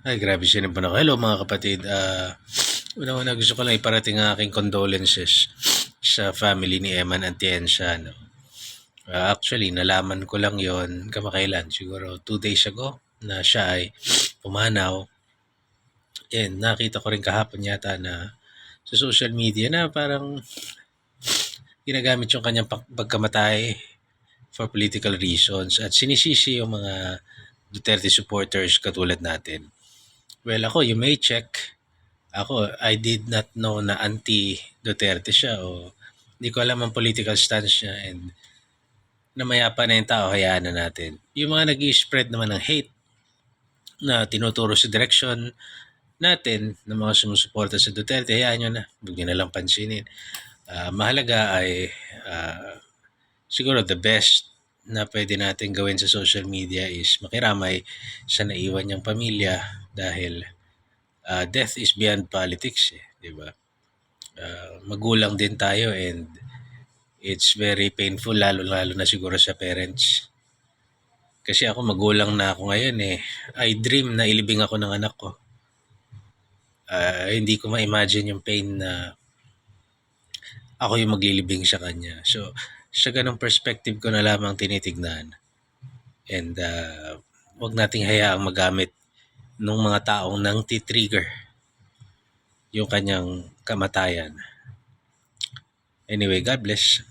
Ay, grabe siya ng panahon. Hello mga kapatid. Ah, una-una gusto ko lang iparating ang aking condolences sa family ni Eman Atienza. No? Ah, actually, nalaman ko lang yon kamakailan, siguro two days ago, na siya ay pumanaw. And nakita ko rin kahapon yata na sa social media na parang ginagamit yung kanyang pag- pagkamatay for political reasons at sinisisi yung mga Duterte supporters katulad natin. Well, ako, you may check. Ako, I did not know na anti-Duterte siya o hindi ko alam ang political stance niya and namaya pa na yung tao, hayaan na natin. Yung mga nag spread naman ng hate na tinuturo sa direction natin ng mga sumusuporta sa Duterte, hayaan nyo na. Huwag nyo na lang pansinin. Ah, mahalaga ay ah, siguro the best na pwede natin gawin sa social media is makiramay sa naiwan niyang pamilya dahil ah, death is beyond politics, eh, 'di ba? Ah, magulang din tayo and it's very painful lalo lalo na siguro sa parents. Kasi ako magulang na ako ngayon eh. I dream na ilibing ako ng anak ko. Ah, hindi ko ma-imagine yung pain na ako yung maglilibing sa kanya. So, sa ganong perspective ko na lamang tinitignan. And uh, wag nating hayaang magamit ng mga taong nang titrigger yung kanyang kamatayan. Anyway, God bless.